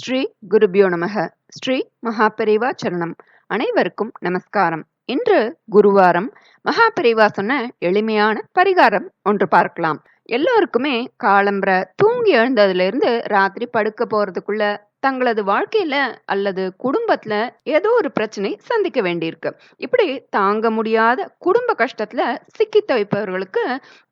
ஸ்ரீ குருபியோ நமக. ஸ்ரீ மகாபெரிவா சரணம். அனைவருக்கும் நமஸ்காரம். இன்று குருவாரம் மகாபெரிவா சொன்ன எளிமையான பரிகாரம் ஒன்று பார்க்கலாம். எல்லோருக்குமே காலம்பர தூங்கி எழுந்ததுல இருந்து ராத்திரி படுக்க போறதுக்குள்ள தங்களது வாழ்க்கையில அல்லது குடும்பத்துல ஏதோ ஒரு பிரச்சனை சந்திக்க வேண்டியிருக்கு. இப்படி தாங்க முடியாத குடும்ப கஷ்டத்துல சிக்கி தவிப்பவர்களுக்கு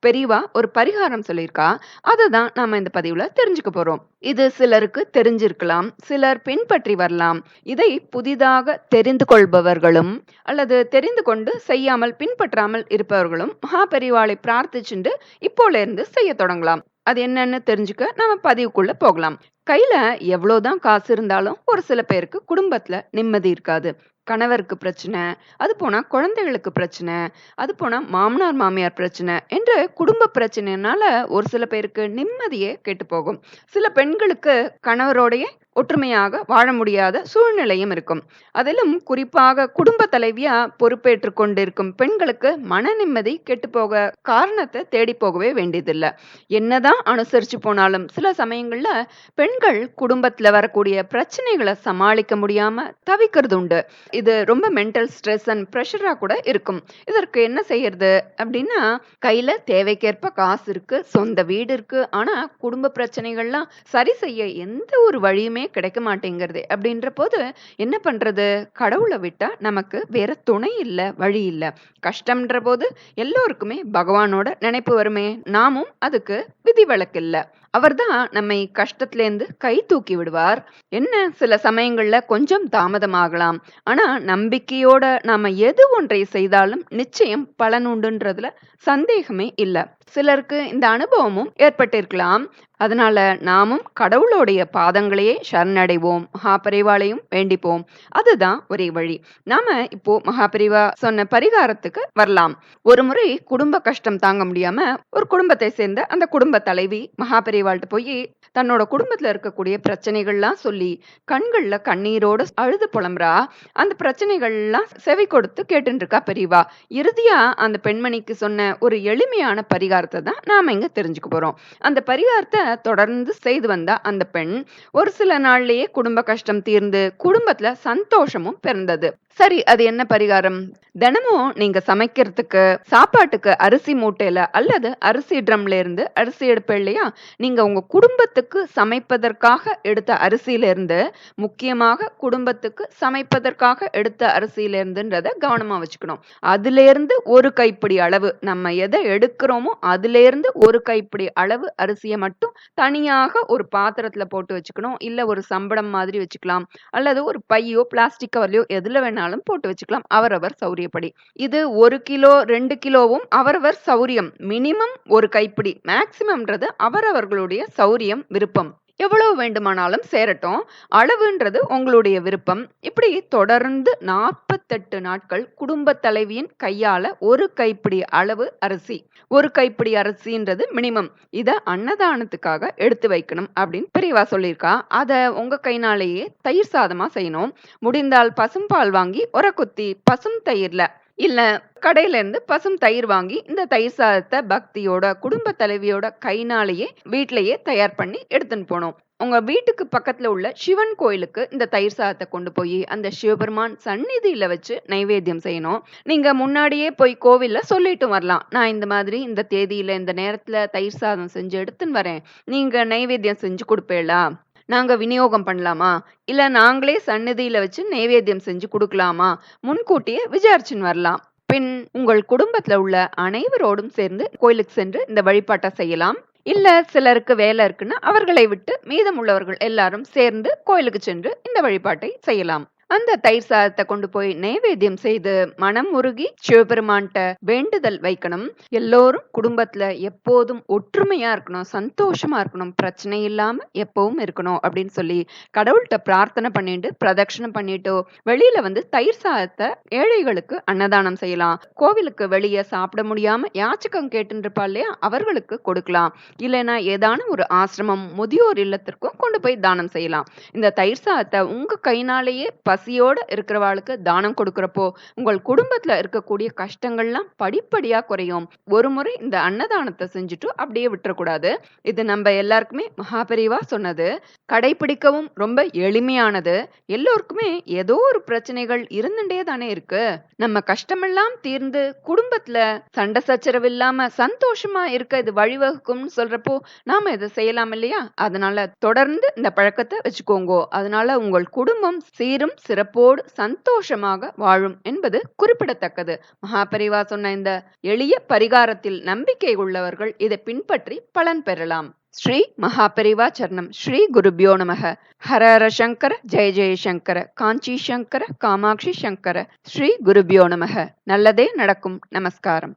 பெரியவா ஒரு பரிகாரம் சொல்லியிருக்கா. அதை தான் நாம இந்த பதிவுல தெரிஞ்சுக்க போறோம். இது சிலருக்கு தெரிஞ்சிருக்கலாம் சிலர் பின்பற்றி வரலாம். இதை புதிதாக தெரிந்து கொள்பவர்களும் அல்லது தெரிந்து கொண்டு செய்யாமல் பின்பற்றாமல் இருப்பவர்களும் மகாபெரிவாளை பிரார்த்திச்சுண்டு இப்போல இருந்து செய்ய தொடங்கலாம். அது என்னன்னு தெரிஞ்சுக்க நம்ம பதிவுக்குள்ள போகலாம். கையில எவ்வளவுதான் காசு இருந்தாலும் ஒரு சில பேருக்கு குடும்பத்துல நிம்மதி இருக்காது. கணவருக்கு பிரச்சனை அது போனா குழந்தைகளுக்கு பிரச்சனை அது போனா மாமனார் மாமியார் பிரச்சனை என்று குடும்ப பிரச்சனைனால ஒரு சில பேருக்கு நிம்மதியே கெட்டு போகும். சில பெண்களுக்கு கணவரோடைய ஒற்றுமையாக வாழ முடியாத சூழ்நிலையும் இருக்கும். அதிலும் குறிப்பாக குடும்ப தலைவியா பொறுப்பேற்று கொண்டிருக்கும் பெண்களுக்கு மன நிம்மதி கெட்டுப்போக காரணத்தை தேடி போகவே வேண்டியதில்லை. என்னதான் அனுசரிச்சு போனாலும் சில சமயங்கள்ல பெண்கள் குடும்பத்துல வரக்கூடிய பிரச்சனைகளை சமாளிக்க முடியாம தவிக்கிறது உண்டு இது ரொம்ப மென்டல் ஸ்ட்ரெஸ் அண்ட் ப்ரெஷரா கூட இருக்கும். இதற்கு என்ன செய்யறது அப்படின்னா கையில தேவைக்கேற்ப காசு இருக்கு சொந்த வீடு இருக்கு. ஆனா குடும்ப பிரச்சனைகள்லாம் சரி செய்ய எந்த ஒரு வழியுமே கிடைக்க மாட்டேங்கிறது அப்படின்ற போது என்ன பண்றது? கடவுளை விட்டா நமக்கு வேற துணை இல்லை வழி இல்ல. கஷ்டம்ன்ற போது எல்லோருக்குமே பகவானோட நினைப்பு வருமே. நாமும் அதுக்கு விதிவிலக்கு இல்லை. அவர்தான் நம்மை கஷ்டத்திலேருந்து கை தூக்கி விடுவார். என்ன சில சமயங்கள்ல கொஞ்சம் தாமதமாகலாம். ஆனா நம்பிக்கையோட நாம எது ஒன்றை செய்தாலும் நிச்சயம் பலனுண்டுன்றதுல சந்தேகமே இல்ல. சிலருக்கு இந்த அனுபவமும் ஏற்பட்டிருக்கலாம். அதனால நாமும் கடவுளுடைய பாதங்களையே சரணடைவோம். மகாபரிவாலையும் வேண்டிப்போம். அதுதான் ஒரே வழி. நாம இப்போ மகாபரிவா சொன்ன பரிகாரத்துக்கு வரலாம். ஒரு முறை குடும்ப கஷ்டம் தாங்க முடியாம ஒரு குடும்பத்தை சேர்ந்த அந்த குடும்ப தலைவி மகாபரிவா மகாபரிவாள்கிட்ட போய் தன்னோட குடும்பத்துல இருக்கக்கூடிய பிரச்சனைகள்லாம் சொல்லி கண்கள்ல கண்ணீரோட அழுது புலம்புறா. அந்த பிரச்சனைகள்லாம் செவி கொடுத்து கேட்டுட்டு இருக்கா பெரியவா. இறுதியா அந்த பெண்மணிக்கு சொன்ன ஒரு எளிமையான பரிகாரத்தை தான் நாம இங்க தெரிஞ்சுக்க போறோம். அந்த பரிகாரத்தை தொடர்ந்து செய்து வந்தா அந்த பெண் ஒரு சில நாள்லயே குடும்ப கஷ்டம் தீர்ந்து குடும்பத்துல சந்தோஷமும் பிறந்தது. சரி அது என்ன பரிகாரம்? தினமும் நீங்க சமைக்கிறதுக்கு சாப்பாட்டுக்கு அரிசி மூட்டையில அல்லது அரிசி ட்ரம்ல இருந்து அரிசி எடுப்ப இல்லையா? நீங்க உங்க குடும்பத்துக்கு சமைப்பதற்காக எடுத்த அரிசியிலிருந்து முக்கியமாக குடும்பத்துக்கு சமைப்பதற்காக எடுத்த அரிசியிலிருந்துன்றத கவனமா வச்சுக்கணும். அதுல இருந்து ஒரு கைப்பிடி அளவு நம்ம எதை எடுக்கிறோமோ அதுல இருந்து ஒரு கைப்பிடி அளவு அரிசியை மட்டும் தனியாக ஒரு பாத்திரத்துல போட்டு வச்சுக்கணும். இல்ல ஒரு சம்பளம் மாதிரி வச்சுக்கலாம். அல்லது ஒரு பையோ பிளாஸ்டிக் கவர்லையோ எதுல வேணாலும் போட்டு வச்சுக்கலாம். அவரவர் சௌரியப்படி. இது ஒரு கிலோ ரெண்டு கிலோவும் அவரவர் சௌரியம். மினிமம் ஒரு கைப்பிடி. மேக்சிமம்ன்றது அவரவர்கள் உங்களுடைய சௌரியம் விருப்பம். எவ்வளவு வேண்டுமானாலும் சேரட்டும். அளவுன்றது உங்களுடைய விருப்பம். இப்படி தொடர்ந்து நாற்பத்தெட்டு நாட்கள் குடும்ப தலைவியின் கையால ஒரு கைப்பிடி அளவு அரிசி ஒரு கைப்பிடி அரிசின்றது மினிமம் இத அன்னதானத்துக்காக எடுத்து வைக்கணும் அப்படின்னு பெரியவா சொல்லியிருக்கா. அத உங்க கைனாலேயே தயிர் சாதமா செய்யணும். முடிந்தால் பசும்பால் வாங்கி உர குத்தி பசும் தயிர்ல இல்ல கடையில இருந்து பசும் தயிர் வாங்கி இந்த தயிர் சாதத்தை பக்தியோட குடும்ப தலைவியோட கைனாலேயே வீட்டிலேயே தயார் பண்ணி எடுத்துன்னு போனோம். உங்க வீட்டுக்கு பக்கத்துல உள்ள சிவன் கோயிலுக்கு இந்த தயிர் சாதத்தை கொண்டு போய் அந்த சிவபெருமான் சந்நிதியில வச்சு நைவேத்தியம் செய்யணும். நீங்க முன்னாடியே போய் கோவில்ல சொல்லிட்டு வரலாம். நான் இந்த மாதிரி இந்த தேதியில இந்த நேரத்துல தயிர் சாதம் செஞ்சு எடுத்துன்னு வரேன். நீங்க நைவேத்தியம் செஞ்சு கொடுப்பேளா? நாங்க விநியோகம் பண்ணலாமா? இல்ல நாங்களே சந்நிதியில் வச்சு நைவேத்தியம் செஞ்சு கொடுக்கலாமா? முன்கூட்டியே விசாரிச்சுன்னு வரலாம். பின் உங்கள் குடும்பத்துல உள்ள அனைவரோடும் சேர்ந்து கோயிலுக்கு சென்று இந்த வழிபாட்டை செய்யலாம். இல்ல சிலருக்கு வேலை இருக்குன்னா அவர்களை விட்டு மீதம் உள்ளவர்கள் எல்லாரும் சேர்ந்து கோயிலுக்கு சென்று இந்த வழிபாட்டை செய்யலாம். அந்த தயிர் சாதத்தை கொண்டு போய் நைவேத்தியம் செய்து மனம் உருகி சிவபெருமான்கிட்ட வேண்டுதல் வைக்கணும். எல்லோரும் குடும்பத்துல எப்போதும் ஒற்றுமையா இருக்கணும் சந்தோஷமா இருக்கணும் பிரச்சனை இல்லாம எப்பவும் இருக்கணும் அப்படின்னு சொல்லி கடவுள்கிட்ட பிரார்த்தனை பண்ணிட்டு பிரதட்சணம் பண்ணிட்டோ வெளியில வந்து தயிர் சாதத்தை ஏழைகளுக்கு அன்னதானம் செய்யலாம். கோவிலுக்கு வெளியே சாப்பிட முடியாம யாச்சகம் கேட்டுருப்பா இல்லையா அவர்களுக்கு கொடுக்கலாம். இல்லைன்னா ஏதான ஒரு ஆசிரமம் முதியோர் இல்லத்திற்கும் கொண்டு போய் தானம் செய்யலாம். இந்த தயிர் சாதத்தை உங்க கைனாலேயே பசியோடு இருக்கிறவாளுக்கு தானம் கொடுக்குறப்போ உங்கள் குடும்பத்தில் இருக்கக்கூடிய கஷ்டங்கள்லாம் படிப்படியா குறையும். ஒரு முறை இந்த அன்னதானத்தை செஞ்சுட்டு அப்படியே விட்டுறக்கூடாது. இது நம்ம எல்லாருக்குமே மகாபெரிவா சொன்னது. கடைபிடிக்கவும் ரொம்ப எளிமையானது. எல்லோருக்குமே ஏதோ ஒரு பிரச்சனைகள் இருந்துட்டே தானே இருக்கு. நம்ம கஷ்டமெல்லாம் தீர்ந்து குடும்பத்துல சண்டை சச்சரவு இல்லாம சந்தோஷமா இருக்க இது வழிவகுக்கும்னு சொல்றப்போ நாம இதை செய்யலாம் இல்லையா? அதனால தொடர்ந்து இந்த பழக்கத்தை வச்சுக்கோங்கோ. அதனால உங்கள் குடும்பம் சீரும் சிறப்போடு சந்தோஷமாக வாழும் என்பது குறிப்பிடத்தக்கது. மகாபரிவா சொன்ன இந்த எளிய பரிகாரத்தில் நம்பிக்கை உள்ளவர்கள் இதை பின்பற்றி பலன் பெறலாம். ஸ்ரீ மகாபரிவா சரணம். ஸ்ரீ குருபியோ நமக. ஹர ஹர சங்கர ஜெய ஜெய சங்கர காஞ்சி சங்கர காமாட்சி சங்கர. ஸ்ரீ குருபியோ நமக. நல்லதே நடக்கும். நமஸ்காரம்.